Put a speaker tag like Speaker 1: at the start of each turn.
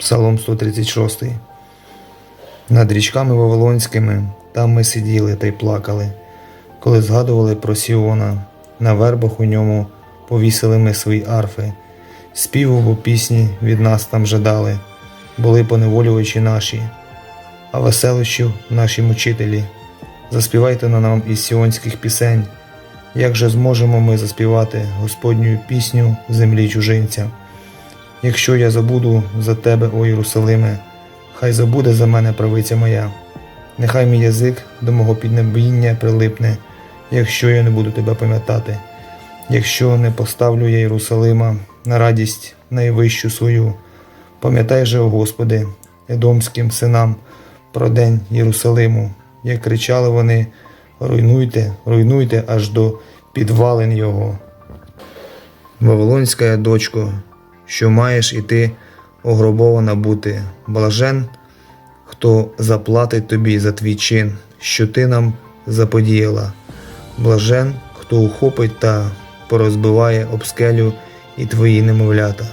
Speaker 1: Псалом 136. Над річками Вавилонськими там ми сиділи та й плакали, коли згадували про Сіона, на вербах у ньому повісили ми свої арфи, співу бо пісні від нас там жадали, були поневолювачі наші, а веселощів наші мучителі. Заспівайте на нам із сіонських пісень, як же зможемо ми заспівати Господню пісню землі чужинця. Якщо я забуду за тебе, о Єрусалиме, хай забуде за мене правиця моя. Нехай мій язик до мого піднебіння прилипне, якщо я не буду тебе пам'ятати, якщо не поставлю я Єрусалима на радість найвищу свою. Пам'ятай же, о Господи, едомським синам про день Єрусалиму, як кричали вони: руйнуйте, руйнуйте аж до підвалин його. Вавилонська дочко, що маєш і ти огробована бути, блажен, хто заплатить тобі за твій чин, що ти нам заподіяла. Блажен, хто ухопить та порозбиває об скелю і твої немовлята.